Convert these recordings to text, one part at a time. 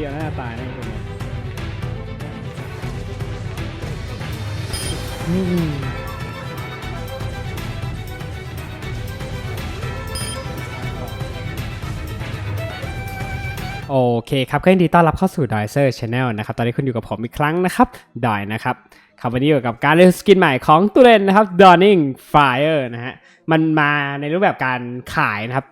เดียวน่าจะตายนะคนนี้อืมโอเคครับก็ยินดีต้อนรับเข้าสู่ d i เซอร์ Channel นะครับ ตอนนี้คุณอยู่กับผมอีกครั้งนะครับ ดอยนะครับ ครับวันนี้อยู่กับการเล่นสกินใหม่ของตุเรนนะครับ Dawning Fire นะฮะ มันมาในรูปแบบการขายนะครับ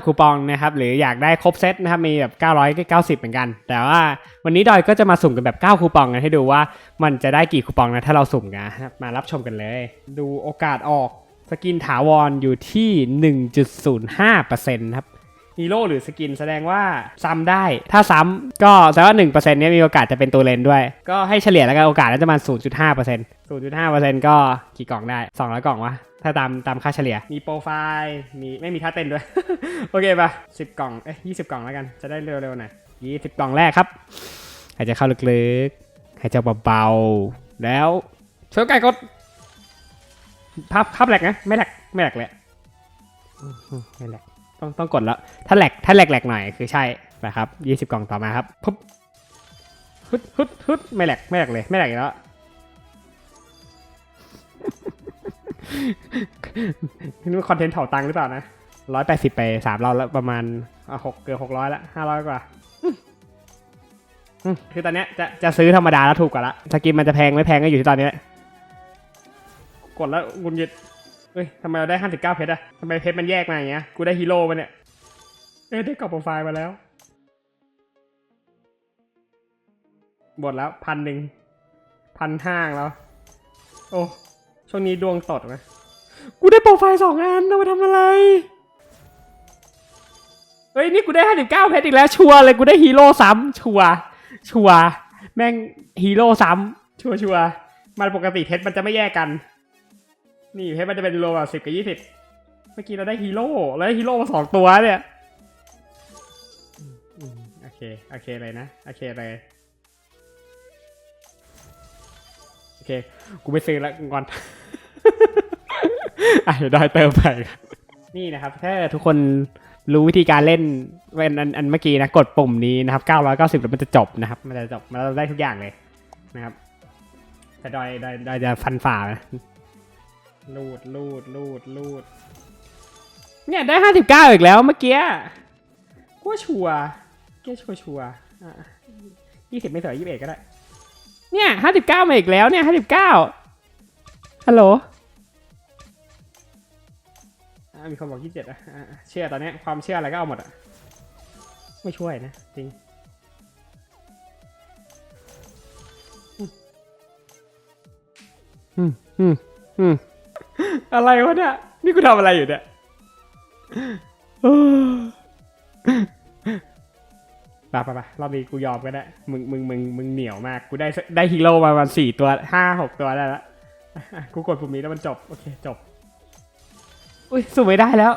890 คูปองนะครับ หรืออยากได้ครบเซตนะครับ มีแบบ 990 เหมือนกัน แต่ว่าวันนี้ดอยก็จะมาสุ่มกันแบบ 9 คูปองกันให้ดูว่ามันจะได้กี่คูปองนะ ถ้าเราสุ่มกันะมารับชมกันเลย ดูโอกาสออกสกินถาวรอยู่ที่ 1.05%ครับ ฮีโร่หรือสกินแสดงว่าซ้ำได้ ถ้าซ้ำก็แสดงว่า 1%เนี้ยมีโอกาสจะเป็นตัวเลนด้วย ก็ให้เฉลี่ยแล้วกันโอกาสน่าจะประมาณ 0.5% 0.5%ก็กี่กล่องได้ 200 กล่องวะ ถ้าตามตามค่าเฉลี่ย มีโปรไฟล์ มีไม่มีท่าเต้นด้วย โอเคปะ10 กล่อง เอ้ย20 กล่องแล้วกัน จะได้เร็วๆหน่อย20 กล่องแรกครับ หายใจเข้าลึกๆ หายใจเบาๆ แล้วเชิญไก่กดภาพภาพแหลกนะ ไม่แหลกไม่แหลกเลยอื้อหือไม่แหลก ต้องต้องกดแล้ว ถ้าแหลกถ้าแหลกแหลกหน่อยคือใช่นะครับยี่สิบกล่องต่อมาครับปุ๊บฮึดฮึดฮึดไม่แหลกไม่แหลกเลย ไม่แหลกอีกแล้วนี่มันคอนเทนต์เถาตังค์หรือเปล่านะร้อยแปดสิบไปสามเราแล้วประมาณอะหกเกือบหกร้อยละห้าร้อยกว่าคือตอนเนี้ยจะจะซื้อธรรมดาแล้วถูกกว่าละสกินมันจะแพงไม่แพงก็อยู่ที่ตอนนี้กดแล้วงุนยิด ฮ้ยทำไมเราได้59เพชรอะทำไมเพชรมันแยกมาอย่างเงี้ย กูได้ฮีโร่มาเนี่ย เอ้ยได้กรอบโปรไฟล์มาแล้ว หมดแล้วพันหนึ่งพันห้างแล้ว โอ้ช่วงนี้ดวงตดไหมกูได้โปรไฟล์สองอันเอามาทำอะไร เฮ้ยนี่กูได้59เพชรอีกแล้วชัวร์เลยกูได้ฮีโร่ซ้ำชัวร์ชัวร์แม่งฮีโร่ซ้ำชัวร์ชัวร์มันปกติเพชรมันจะไม่แยกกัน นี่เพชรมันจะเป็นรวมแบบสิบกับยี่สิบเมื่อกี้เราได้ฮีโร่แล้วได้ฮีโร่มาสองตัวเนี่ยโอเคโอเคเลยนะโอเคเลยโอเคกูไม่ซื้อล้วงอนอะเดี๋ยวได้เติมไปนี่นะครับถ้าทุกคนรู้วิธีการเล่นเป็นอันอันเมื่อกี้นะกดปุ่มนี้นะครับ990แล้วมันจะจบนะครับมันจะจบมันจะได้ทุกอย่างเลยนะครับแต่ดอยดอยดอยจะฟันฝ่านะ ลูดลูดลูดลูดเนี่ยได้ห้าสิบเก้าอีกแล้วเมื่อกี้กูชัวเกี้ชัวชัวยี่สิบไม่เสยยี่สิบเอ็ดก็ได้ เนี่ยห้าสิบเก้ามาอีกแล้วเนี่ยห้าสิบเก้าฮัลโหลมีคนบอกยี่สิบเจ็ดอะเชื่อตอนนี้ความเชื่ออะไรก็เอาหมดอะ ไม่ช่วยนะ จริงอืมอืมอืม อะไรวะเนี่ย นี่กูทำอะไรอยู่เนี่ยเออไปไปรอบนี้กูยอมก็ได้ มึงมึงมึงมึงเหนียวมาก กูได้ได้ฮีโร่มาประมาณสี่ตัวห้าหกตัวได้ละอะอะกูกดปุ่มนี้แล้วมันจบ โอเคจบ อุ้ยสู้ไม่ได้แล้ว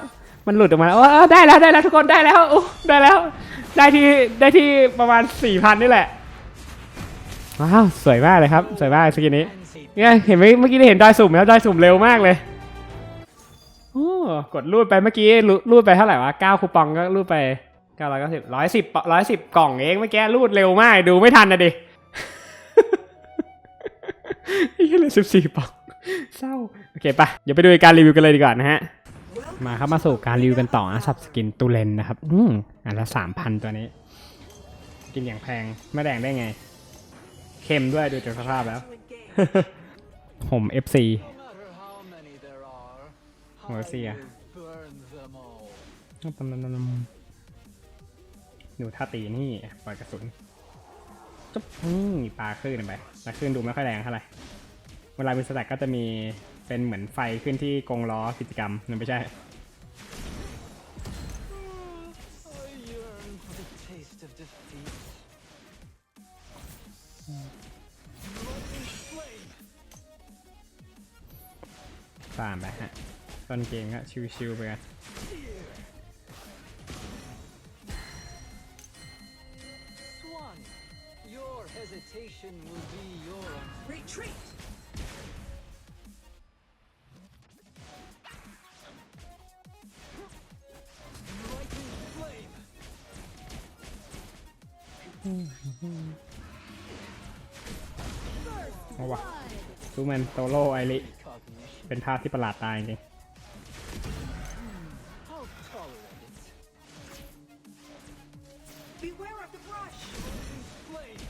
มันหลุดออกมาแล้วได้แล้วได้แล้วทุกคนได้แล้วโอ้ได้แล้ว ได้ที่ได้ที่ประมาณสี่พันนี่แหละ ว้าว สวยมากเลยครับ สวยมากสกินนี้ เนี่ยเห็นไหมเมื่อกี้ได้เห็นดอยสุ่มแล้วดอยสุ่มเร็วมากเลยโอ้กดรูดไปเมื่อกี้รูดไปเท่าไหร่วะเก้าคูปองก็รูดไปเก้าร้อยเก้าสิบร้อยสิบร้อยสิบกล่องเองเมื่อกี้รูดเร็วมากดูไม่ทันนะดิยี่เลยสิบสี่ปองเศร้าโอเคปะเดี๋ยวไปดูการรีวิวกันเลยดีกว่านะฮะมาครับมาสู่การรีวิวกันต่อนะสับสกินตูเลนนะครับ อืมอันละสามพันตัวนี้ กินอย่างแพงไม่แดงได้ไง เค็มด้วยดูจากสภาพแล้ว ผม FC No matter how many there are, Oh, I I see, yeah. will burn them all. ดูท่าตีนี่ปล่อยกระสุนจุ๊บนี่ปลาคลื่นไปปลาคลื่นดูไม่ค่อยแรงเท่าไหร่เวลามีสแต็กก็จะมีเป็นเหมือนไฟขึ้นที่กรงล้อกิจกรรมนั่นไม่ใช่ ตามไปฮะต้นเกมก็ชิวๆไปกัน Swan, your hesitation will be your Retreat! lightning flame. เอาวะซูแมนโซโล่ไอริ Cognition. เป็นภาพที่ประหลาดตายจริง I'll tolerate it. Beware of the brush! Flame.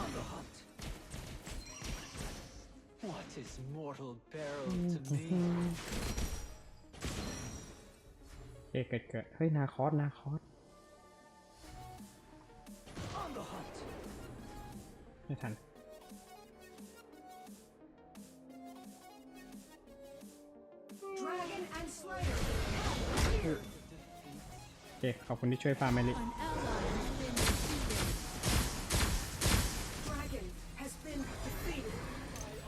On the hunt. What is mortal peril to me? เอยเกิดเกิดเฮ้ย นาคอส นาคอส ไม่ทัน Dragon and Slayer! โอเค ขอบคุณที่ช่วยฟาร์มไอริ An ally has been defeated. Dragon has been defeated!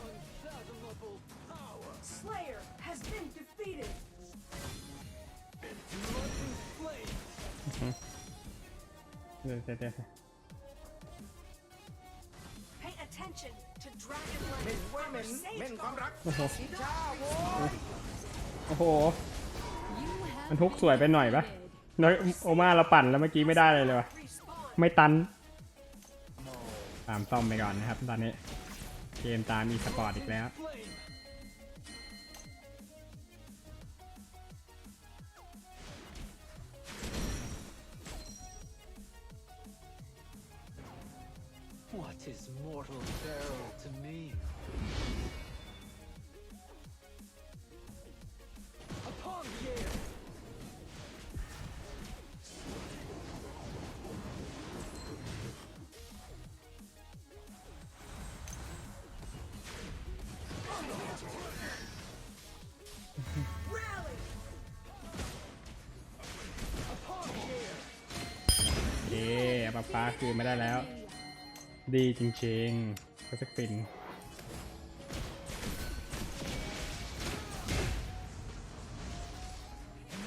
Unfathomable power. Slayer has been defeated! Lightning flame. เดี๋ยวเดี๋ยว เดี๋ยว Pay attention to Dragon Lane! ว่าเหม็น Our เหม็น sage ความรักโอ้โหอิจฉาโว้ยโอ้โห You have มันทุกสวยไปหน่อยปะน้อยโอมาเราปั่นแล้วเมื่อกี้ไม่ได้เลยเลยวะ respawn! ไม่ตัน ตามซ่อมไปก่อนนะครับ ตอนนี้ เกมตามมีสปอร์ตอีกแล้ว Flame. Tis mortal peril to me? Upon the air! Rally! Upon the air! เย้ปลาฟ้าคืนไม่ได้แล้ว ดีจริงๆก็จะปิน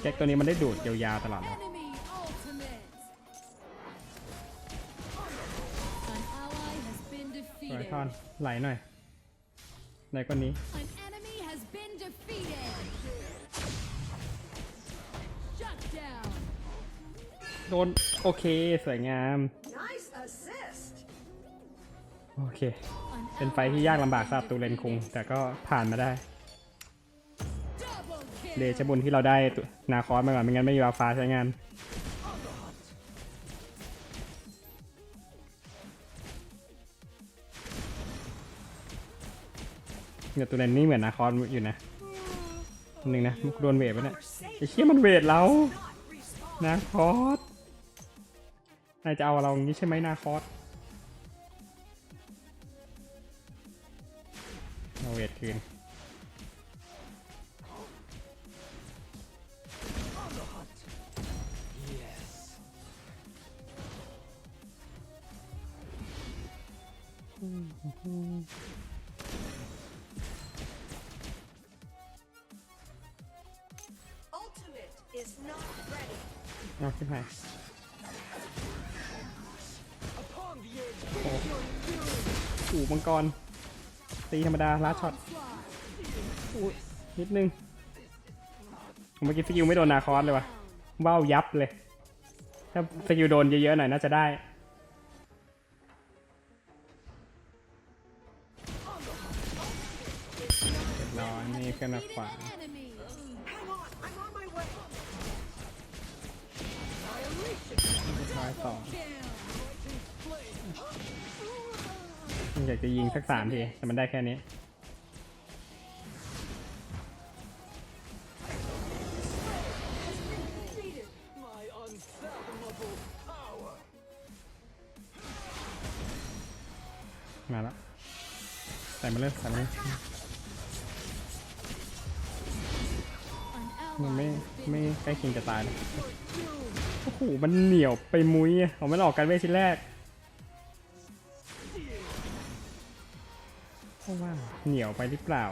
แจ็คตัวนี้มันได้ดูดยาวๆตลอดเลย enemy ultimate. An ally has been สวย defeated. ทอนไหลหน่อยไหนกว่านี้ An enemy has been defeated. Shut down. โดนโอเค สวยงาม Nice assist! โอเค เป็นไฟที่ยากลำบากสำหรับตูเลนคุง แต่ก็ผ่านมาได้เดชบุญที่เราได้นาคอสมาก่อนไม่งั้นไม่มีวาฟ้าใช้งานเนี่ยตูเลนนี่เหมือนนาคอสอยู่นะหนึ่งนะโดนเวทไปเนี่ยไอ้เชี่ยมันเวทเรานาคอสนายจะเอาเราอย่างนี้ใช่ไหมนาคอส คืน On the hunt! Yes! Ultimate is not ready! เอาขึ้นไป Upon the edge! อู่มังกร ตีธรรมดาลาช็อต Onslaught. นิดนึงเมื่อกี้สกิลไม่โดนนาคอสเลยวะว้าวยับเลย ถ้าสกิลโดนเยอะๆหน่อยน่าจะได้เรียบร้อยนี่ขึ้นมาขวาร้อยสองอยากจะยิงสักสามที แต่มันได้แค่นี้ มาแล้วใส่มาเลยใส่มาเลย An มันไม่ ally has ไม่ been ใกล้เคียงจะตายเลยโอ้โหมันเหนียวไปมุ้ยอะเอาไม่ออกกันเวทชิ้นแรกเพราะว่าเหนียวไปหรือเปล่า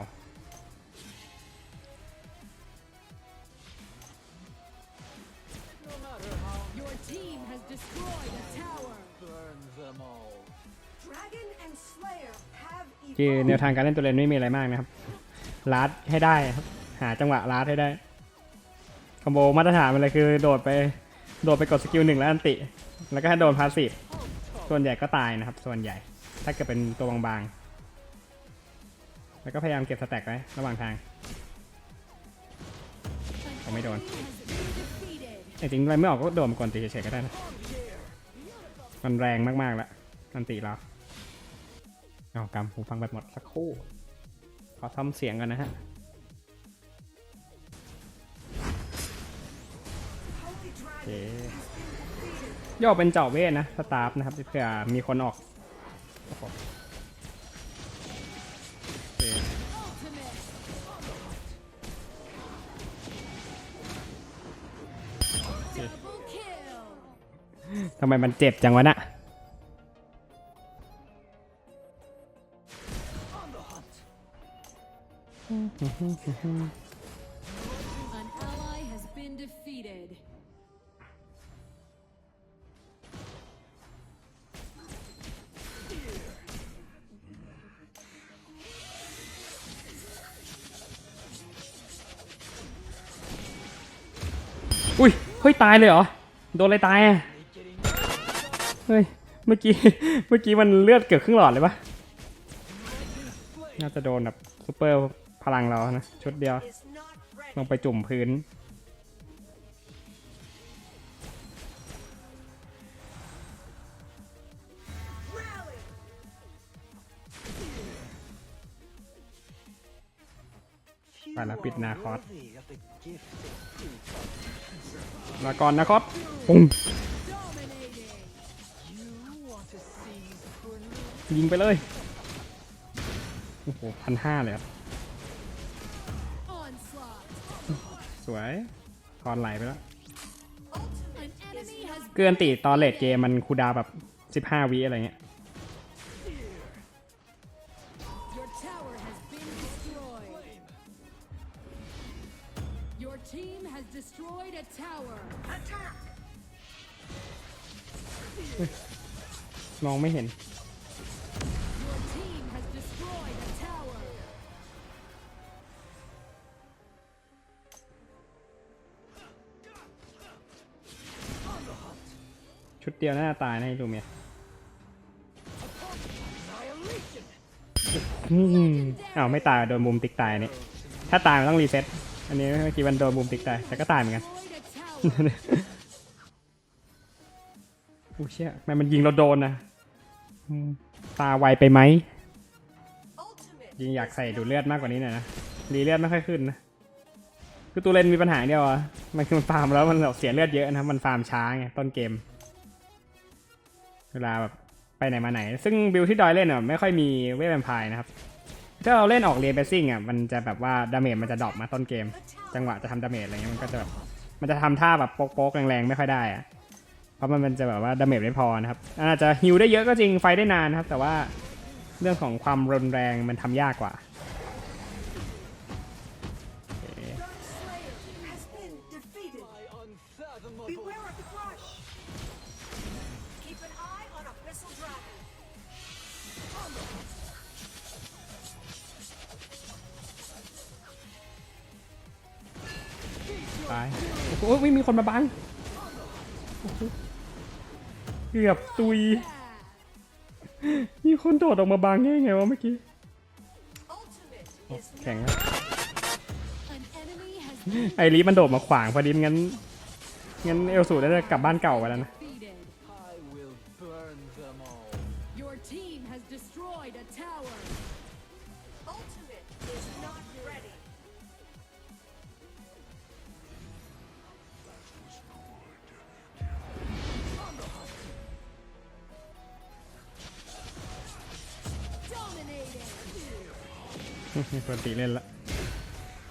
คือแนวทางการเล่นตัวเลนไม่มีอะไรมากนะครับลาดให้ได้ครับหาจังหวะลาดให้ได้คอมโบมาตรฐานมันเลยคือโดดไปโดดไปกดสกิลหนึ่งแล้วอันติ แล้วก็ให้โดนพาสซีฟส่วนใหญ่ก็ตายนะครับ ส่วนใหญ่ ถ้าเกิดเป็นตัวบางๆ แล้วก็พยายามเก็บสแต็กไว้ระหว่างทาง An Oh, may dawn. enemy has been defeated. แต่จริงๆอะไรไม่ออกก็โดดมากดตีเฉยๆก็ได้นะมันแรงมากๆแล้วอันติเรา เอากำหูฟังแบบหมดสักครู่ ขอซ่อมเสียงกันนะฮะ Holy โอเค dragon. ย่อเป็นเจาะเวทนะ สตาฟนะครับเผื่อมีคนออกโอ้โหโอเค Ultimate. โอเค Double kill. ทำไมมันเจ็บจังวะน่ะ An ally has been defeated. อุ้ย เฮ้ย ตายเลยเหรอ โดนอะไรตายอะ เฮ้ย เมื่อกี้ เมื่อกี้มันเลือดเกือบครึ่งหลอดเลยปะน่าจะโดนแบบซูเปอร์ พลังเรานะ ชุดเดียว ลงไปจุ่มพื้น ไปแล้วปิดนาคอสมาก่อนนาคอสปุ้งยิงไปเลย โอ้โหพันห้าเลยครับ วยคอนไหลไปแล้ว An enemy has เกินตีตอนเลดเกมมันคูลดาวน์แบบ 15 วิอะไรเงี้ย Your tower has been destroyed. Your team has destroyed a tower. Attack. มองไม่เห็น เดียวน่าจะตายนะไอ้ลูเมียอืมอ้าวไม่ตายโดนมุมติ๊กตายนี่ถ้าตายมันต้องรีเซ็ตอันนี้เมื่อกี้มันโดนมุมติ๊กตายแต่ก็ตายเหมือนกัน Destroyed a tower. อู้เชี่ยทำไมมันยิงเราโดนนะอืมตาไวไปไหม Ultimate. ยิงอยากใส่ดูดเลือดมากกว่านี้หน่อยนะรีเลือดไม่ค่อยขึ้นนะคือตัวเลนมีปัญหาเดียวอะมันคือมันฟาร์มแล้วมันแบบเสียเลือดเยอะนะครับมันฟาร์มช้าไงต้นเกม เวลาแบบไปไหนมาไหน ซึ่งบิลที่ดอยเล่นอะไม่ค่อยมีเวทแวมไพร์นะครับ ถ้าเราเล่นออกเรียนเบสซิ่งอะมันจะแบบว่าดาเมจมันจะดรอปมาต้นเกม จังหวะจะทำดาเมจอะไรเงี้ยมันก็จะแบบมันจะทำท่าแบบโป๊กๆแรงๆไม่ค่อยได้อะเพราะมันมันจะแบบว่าดาเมจไม่พอนะครับอาจจะฮิวได้เยอะก็จริงไฟได้นานนะครับ แต่ว่าเรื่องของความรุนแรงมันทำยากกว่า โอ้ยมีคนมาบังเกือบตุย มีคนโดดออกมาบังได้ไงวะเมื่อกี้แข็งไอรีมันโดดมาขวางพอดีงั้นงั้นเอลสูได้กลับบ้านเก่าไปแล้วนะ มีคนตีเล่นละ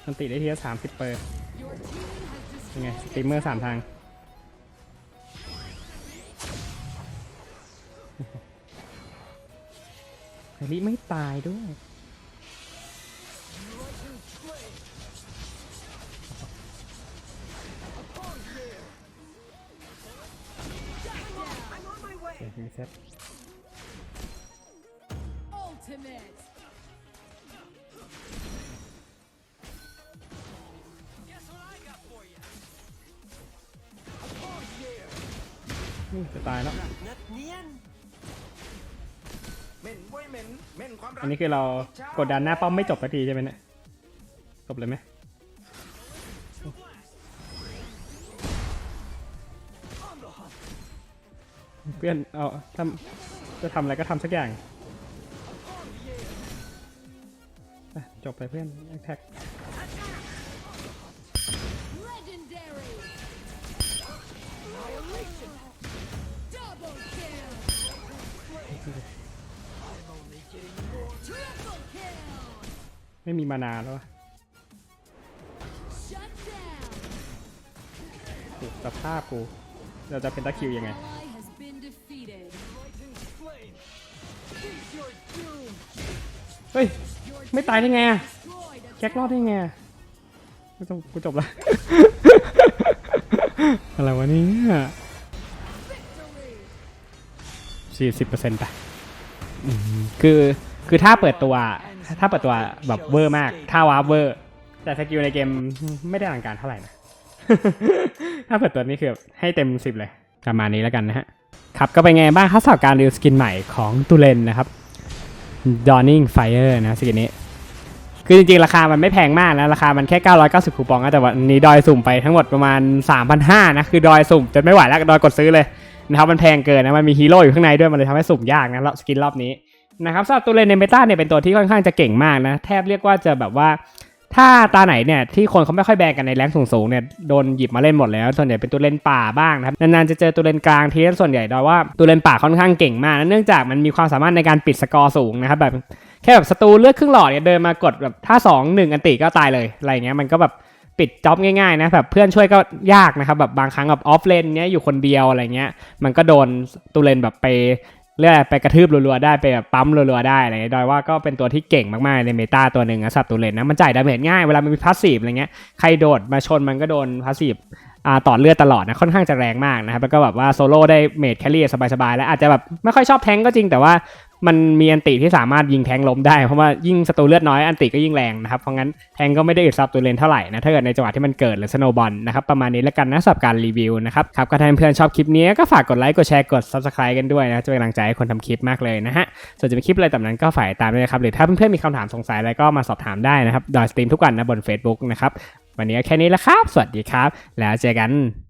มันตีได้ทีละสามสิบเปอร์ยังไงสตรีมเมอร์สามทางไอรีไม่ตายด้วย I'm on my way. เดี๋ยวรีเซ็ต จะตายแล้วเน็ตเนียนเหม็นเว้ยเหม็นเหม็นความรักอันนี้คือเรากดดันหน้าป้อมไม่จบสักทีใช่ไหมเนี่ย จบเลยไหมเพื่อน เอาทำจะทำอะไรก็ทำสักอย่างอะจบไปเพื่อนแท็ก ไม่มีมานาแล้วสภาพกู เราจะเป็นตะคิวยังไง เฮ้ย ไม่ตายได้ไงแจ็ครอดได้ไงกูจบละอะไรวะนี่ี่สิบเปอร์เซ็นต์ไปคือคือถ้าเปิดตัวถ้าเปิดตัวแบบเวอร์มาก ถ้าวาร์ปเวอร์ แต่สกิลในเกมไม่ได้ลังการเท่าไหร่นะ ถ้าเปิดตัวนี้คือให้เต็มสิบเลย ประมาณนี้แล้วกันนะฮะ ครับก็เป็นไงบ้างข่าบสำรบการรีวิวสกินใหม่ของตูเลนนะครับ Dawning Fire นะสกินนี้ คือจริงๆ ราคามันไม่แพงมากนะ ราคามันแค่ 990 คูปองนะแต่ว่านี้ดอยสุ่มไปทั้งหมดประมาณ 3,500นะคือดอยสุ่มจนไม่ไหวแล้วดอยกดซื้อเลย นะครับมันแพงเกินนะมันมีฮีโร่อยู่ข้างในด้วยมันเลยทำให้สุ่มยากนะสกินรอบนี้นะครับสำหรับตัวเลนในเมตาเนี่ยเป็นตัวที่ค่อนข้างจะเก่งมากนะแทบเรียกว่าจะแบบว่า ถ้าตาไหนเนี่ยที่คนเขาไม่ค่อยแบนกันในแรงสูงๆเนี่ยโดนหยิบมาเล่นหมดแล้ว ส่วนใหญ่เป็นตัวเล่นป่าบ้างนะครับนานๆจะเจอตัวเล่นกลางทีนั้ส่วนใหญ่ดยว่าตัวเล่นป่าค่อนข้างเก่งมากนะเนื่องจากมันมีความสามารถในการปิดสกอร์สูงนะครับแบบแค่แบบศัตรูเลือดครึ่งหลอดเนี่ยเดินมากดแบบถ้า2 1อันติก็ตายเลยอะไรเงี้ยมันก็แบบ ปิดจ็อบง่ายๆนะแบบเพื่อนช่วยก็ยากนะครับแบบบางครั้งแบบออฟเลนเนี้ยอยู่คนเดียวอะไรเงี้ย มันก็โดนตูเลนแบบไปเรียกอะไปกระทืบรัวๆได้ไปแบบปั๊มรัวๆได้อะไรเงี้ยโดยว่าก็เป็นตัวที่เก่งมากๆในเมตาตัวหนึ่งนะสับตูเลนนะมันจ่ายดาเมจง่ายเวลามันมีพาสซีฟอะไรเงี้ยใครโดดมาชนมันก็โดนพาสซีฟต่อเลือดตลอดนะค่อนข้างจะแรงมากนะครับแล้วก็แบบว่าโซโล่ได้เมจแครี่สบายๆแล้วอาจจะแบบไม่ค่อยชอบแทงก็จริงแต่ว่า มันมีอันติที่สามารถยิงแทงล้มได้ เพราะว่ายิ่งศัตรูเลือดน้อยอันติก็ยิ่งแรงนะครับ เพราะงั้นแทงก็ไม่ได้อึดซับตัวเลนเท่าไหร่นะ ถ้าเกิดในจังหวะที่มันเกิดหรือสโนบอลนะครับประมาณนี้แล้วกันนะสำหรับการรีวิวนะครับครับก็ถ้าเพื่อนๆชอบคลิปนี้ก็ฝากกดไลค์กดแชร์กด subscribe กันด้วยนะจะเป็นกำลังใจให้คนทำคลิปมากเลยนะฮะส่วนจะเป็นคลิปอะไรต่างนั้นก็ฝ่ายตามด้วยครับหรือถ้าเพื่อนๆมีคำถามสงสัยอะไรก็มาสอบถามได้นะครับดอยสตรีมทุกวันนะบน Facebook นะครับวันนี้แค่นี้ละครับ สวัสดีครับ แล้วเจอกัน